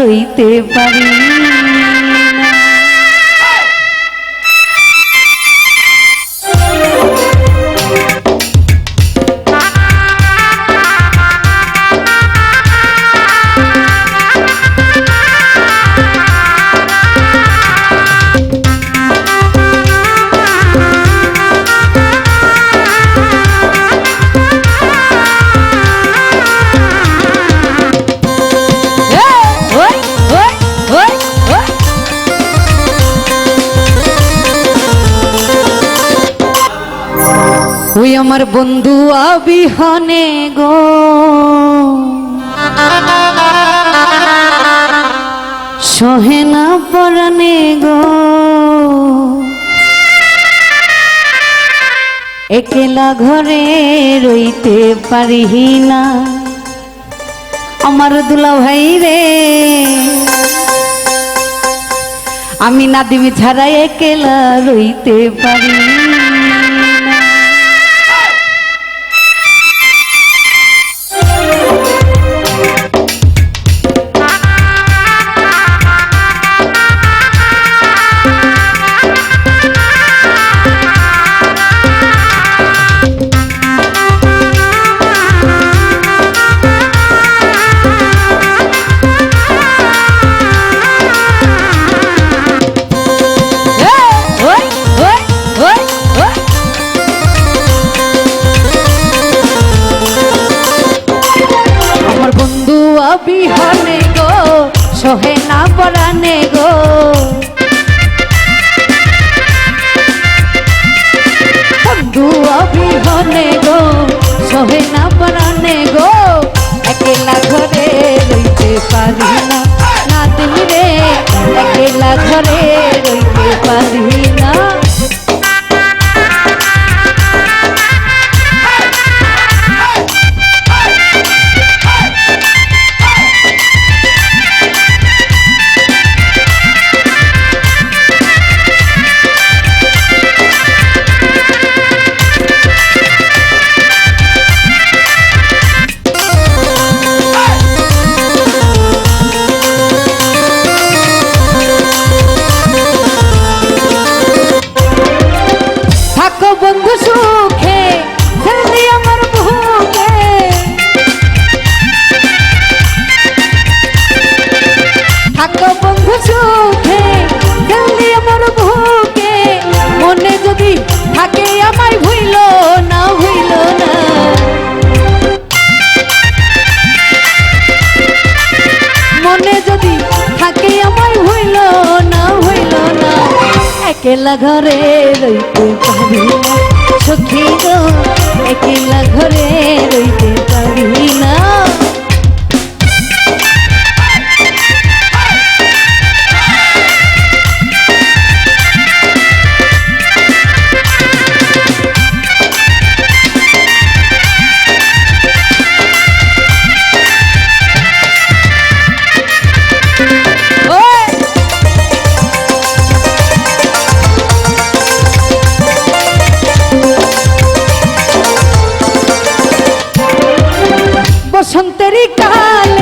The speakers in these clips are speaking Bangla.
রইতে পারি। আমার বন্ধু আবিহনে গো। সহেনা পরানে গো। একলা ঘরে রইতে পারি না। আমার দুলা ভাই রে। আমি নাদিমি ছাড়া একলা রইতে পারি না। অবিহনে গো সহে না পরানে গো। দু অভিহনে গো সহে না পরানে গো। বন্ধু সুখে আমার বুকে থাকো বন্ধু সুখে জলদি আমার বুকে মনে যদি থাকে আমায় ভুইল না ভুইল না। মনে যদি থাকে আমায় হইল না হইল না। একলা ঘরে রইতে পারি না। সখী গো একলা ঘরে রইতে পারি না। বসন্তেরই কালে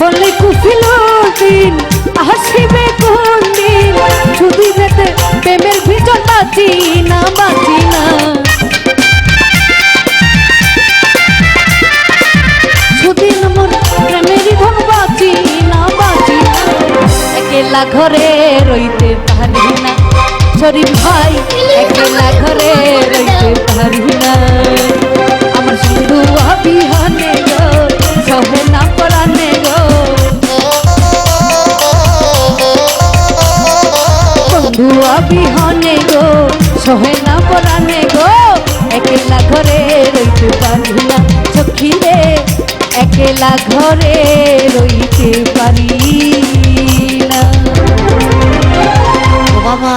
বলে কুফিলতিন আসিবে কুন্দিন ছুটি যেতে প্রেমের ভিতর বাঁচি না বাঁচি না সুদিন মোর প্রেমেরই ধন বাঁচি না বাঁচি না একেলা ঘরে রইতে পারি না। শরীফ ভাই, একেলা ঘরে রইতে পারি না। পরানে গো একলা ঘরে রইতে পারি না। সখী একলা ঘরে রইতে পারি না। বাবা।